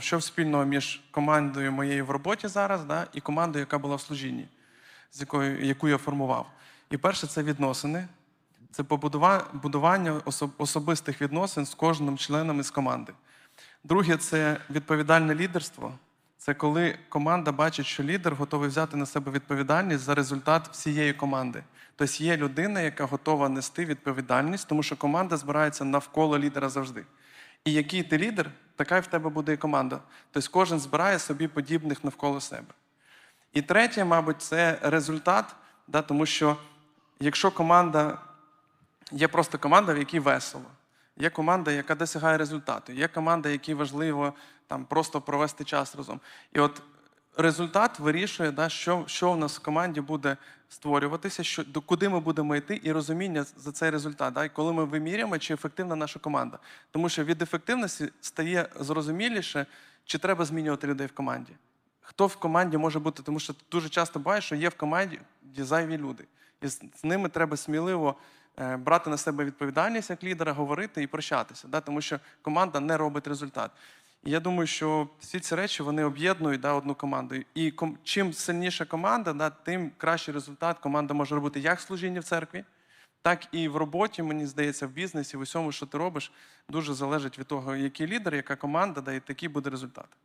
Що спільного між командою моєю в роботі зараз да, і командою, яка була в служінні, з якою, яку я формував? І перше це відносини, це будування особистих відносин з кожним членом із команди. Друге це відповідальне лідерство. Це коли команда бачить, що лідер готовий взяти на себе відповідальність за результат всієї команди. Тобто є людина, яка готова нести відповідальність, тому що команда збирається навколо лідера завжди. І який ти лідер, така й в тебе буде і команда. Тобто кожен збирає собі подібних навколо себе. І третє, мабуть, це результат, да, тому що якщо команда є просто команда, в якій весело, є команда, яка досягає результату, є команда, якій важливо там, просто провести час разом. І от результат вирішує, да, що, що в нас в команді буде створюватися, що, до куди ми будемо йти, і розуміння за цей результат. Да, і коли ми вимірюємо, чи ефективна наша команда. Тому що від ефективності стає зрозуміліше, чи треба змінювати людей в команді. Хто в команді може бути, тому що дуже часто буває, що є в команді зайві люди. І з, з ними треба сміливо е, брати на себе відповідальність як лідера, говорити і прощатися, да, тому що команда не робить результат. Я думаю, що всі ці речі вони об'єднують да, одну команду. І ком, чим сильніша команда, да, тим кращий результат команда може робити як в служінні в церкві, так і в роботі, мені здається, в бізнесі, в усьому, що ти робиш, дуже залежить від того, який лідер, яка команда, да, і такий буде результат.